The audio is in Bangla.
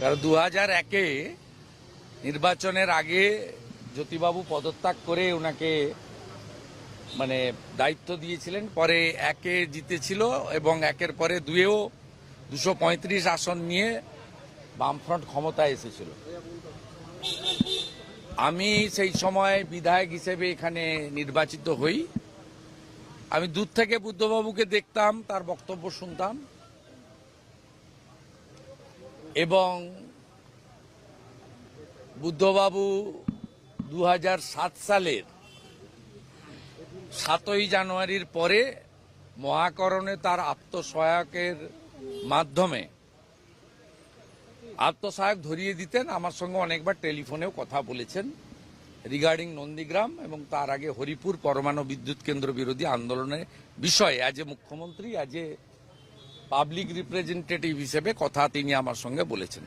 কারণ দু হাজার একে নির্বাচনের আগে জ্যোতিবাবু পদত্যাগ করে ওনাকে মানে দায়িত্ব দিয়েছিলেন। পরে একে জিতেছিল এবং একের পরে দুয়েও দুশো পঁয়ত্রিশ আসন নিয়ে বামফ্রন্ট ক্ষমতায় এসেছিল। আমি সেই সময় বিধায়ক হিসেবে এখানে নির্বাচিত হই। আমি দূর থেকে বুদ্ধবাবুকে দেখতাম, তার বক্তব্য শুনতাম। এবং বুদ্ধবাবু দু হাজার সাত সালের সাতই জানুয়ারির পরে মহাকরণে তার আত্মসহায়কের মাধ্যমে আত্মসহায়ক ধরিয়ে দিতেন। আমার সঙ্গে অনেকবার টেলিফোনেও কথা বলেছেন রিগার্ডিং নন্দীগ্রাম এবং তার আগে হরিপুর পরমাণু বিদ্যুৎ কেন্দ্র বিরোধী আন্দোলনের বিষয়ে। আজ মুখ্যমন্ত্রী আজ পাবলিক রিপ্রেজেন্টেটিভ হিসেবে কথা তিনি আমার সঙ্গে বলেছেন।